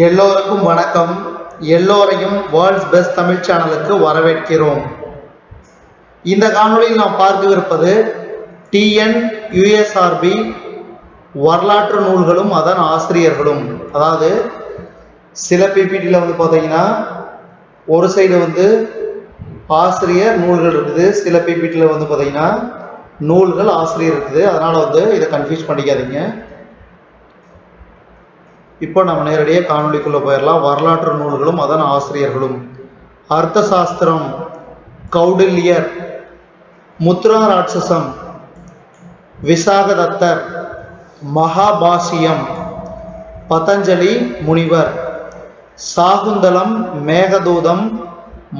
எல்லோருக்கும் வணக்கம். எல்லோரையும் வேர்ல்ட்ஸ் பெஸ்ட் தமிழ் சேனலுக்கு வரவேற்கிறோம். இந்த காணொளியில் நாம் பார்க்கவிருப்பது டிஎன் யுஎஸ்ஆர்பி வரலாற்று நூல்களும் அதன் ஆசிரியர்களும். அதாவது சில பிபிடியில் வந்து பார்த்தீங்கன்னா ஒரு சைடு வந்து ஆசிரியர் நூல்கள் இருக்குது. சில பிபிடியில் வந்து பார்த்தீங்கன்னா நூல்கள் ஆசிரியர் இருக்குது. அதனால் வந்து இதை கன்ஃபியூஸ் பண்ணிக்காதீங்க. இப்போ நம்ம நேரடியாக காணொளிக்குள்ளே போயிடலாம் வரலாற்று நூல்களும் அதன் ஆசிரியர்களும். அர்த்த சாஸ்திரம் கௌடில்யர் முத்ரா ராட்சசம் விசாகதத்தர் மகாபாசியம் பதஞ்சலி முனிவர் சாகுந்தலம் மேகதூதம்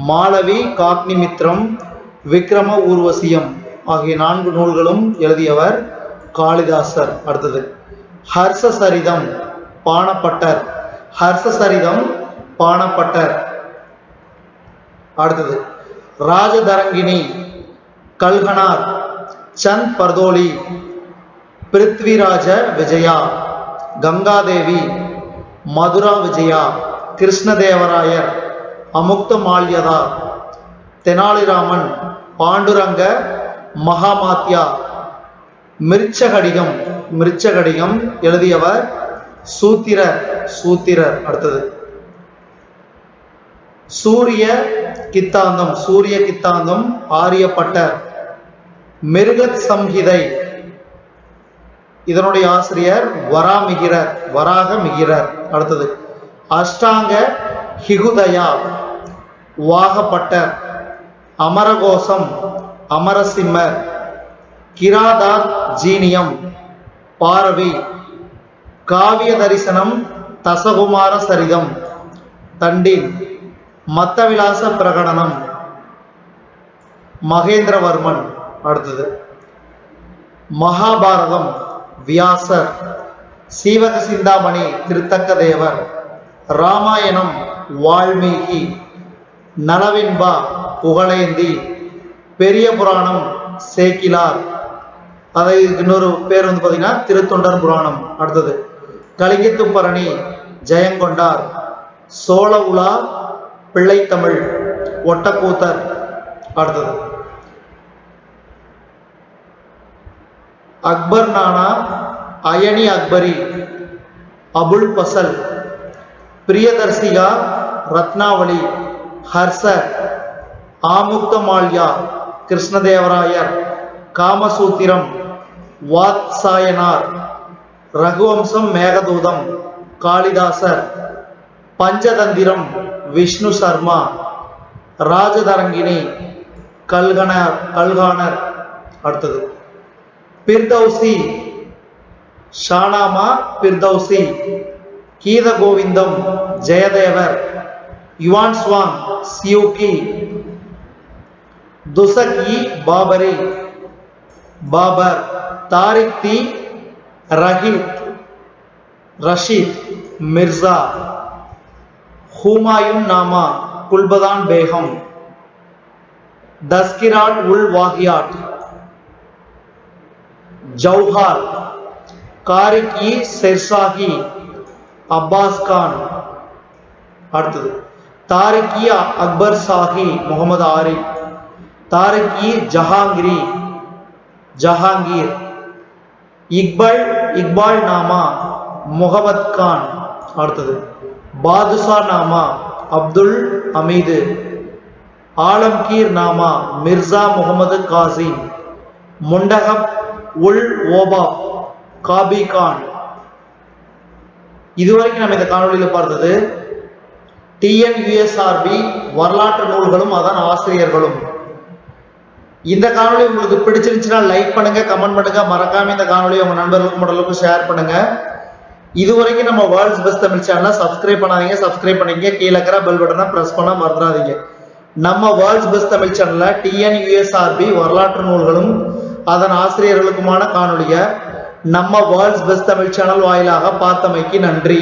மாளவி காக்னிமித்ரம் விக்ரம ஊர்வசியம் ஆகிய நான்கு நூல்களும் எழுதியவர் காளிதாசர். அடுத்தது ஹர்ஷ சரிதம் பாணப்பட்டர். ஹர்ஷசரிதம் பாணப்பட்டர். அடுத்தது ராஜதரங்கிணி கல்கனார் சந்த் பர்தோலி பிருத்விராஜ விஜயா கங்காதேவி மதுரா விஜயா கிருஷ்ணதேவராயர் அமுக்த மால்யதா தெனாலிராமன் பாண்டுரங்க மகாமாத்யா மிருச்சகடிகம் மிருச்சகடிகம் எழுதியவர் சூத்திர சூத்திர அடுத்தது. சூரிய கித்தாந்தம் சூரிய கித்தாந்தம் ஆரியப்பட்ட மிருகத் சம்ஹிதை. இதனுடைய ஆசிரியர் வராமிகிரர் வராக மிகிரர் அடுத்தது. அஷ்டாங்க ஹிகுதயா வாகப்பட்டர் அமரகோசம் அமரசிம்மர் கிராதார் ஜீனியம் பாரவி காவிய தரிசனம் தசகுமார சரிதம் தண்டின் மத்தவிலாச பிரகடனம். மகேந்திரவர்மன் அடுத்தது. மகாபாரதம் வியாசர். சீவக சிந்தாமணி திருத்தக்க தேவர் ராமாயணம் வால்மீகி. நலவின்பா புகழேந்தி. பெரிய புராணம் சேக்கிலார். அதை இன்னொரு பேர் வந்து பார்த்தீங்கன்னா திருத்தொண்டர் புராணம் அடுத்தது. கலிங்கத்து பரணி ஜெயங்கொண்டார் சோழ உலா பிள்ளைத்தமிழ் ஒட்டக்கூத்தர். அடுத்தது. அக்பர் நானா அயனி அக்பரி அபுல் பசல் பிரியதர்சிகா ரத்னாவளி ஹர்ஷ ஆமுக்தமால்யா கிருஷ்ணதேவராயர் காமசூத்திரம் வாத்சாயனார். ரகுவம்சம் மேகதூதம் காளிதாசர் பஞ்சதந்திரம் விஷ்ணு சர்மா ராஜதரங்கிணி கல்கனர் கல்கானர் அடுத்தது Firdausi Shahnama Firdausi Gita Govindam Jayadeva Yuan Chwang Siyuki Tuzuk Babri Babur Tarikh தி ரஹீத் ரஷீத் மிர்சா ஹுமாயூன் நாமா குல்பதான் பேகம் தஸ்கிராட் உல் வாகியாட் ஜௌஹார் காரிக் இ செர்சாகி அப்பாஸ் கான் அடுத்தது தாரிக் இ அக்பர் சாஹி முகமது ஆரிஃப் தாரிக் இ ஜஹாங்கிரி ஜஹாங்கீர் இக்பால் இக்பால் நாமா முகமத் கான். அடுத்தது பாதுஷா நாமா அப்துல் அமீது ஆலம்கீர் நாமா மிர்சா முகமது காசிம். முண்டகப் உல் ஓபா காபி கான். இதுவரைக்கும் நம்ம இந்த காணொலியில் பார்த்தது டிஎன்யூஎஸ்ஆர்பி வரலாற்று நூல்களும் அதன் ஆசிரியர்களும். இந்த காணொலி உங்களுக்கு பிடிச்சிருந்துச்சுன்னா லைக் பண்ணுங்க கமெண்ட் பண்ணுங்க மறக்காம இந்த காணொலி உங்க நண்பர்களுக்கு உடலுக்கும் ஷேர் பண்ணுங்க. இதுவரைக்கும் நம்ம வேர்ல்ட்ஸ் பெஸ்ட் தமிழ் சேனலை சப்ஸ்கிரைப் பண்ணாதீங்க சப்ஸ்கிரைப் பண்ணிக்க கீழே இருக்கிற பெல் பட்டனை பிரஸ் பண்ண மறந்துடாதீங்க. நம்ம வேர்ல்ட்ஸ் பெஸ்ட் தமிழ் சேனல்ல டிஎன்யூஎஸ்ஆர்பி வரலாற்று நூல்களும் அதன் ஆசிரியர்களுக்குமான காணொலியை நம்ம வேர்ல்ட்ஸ் பெஸ்ட் தமிழ் சேனல் வாயிலாக பார்த்தமைக்கு நன்றி.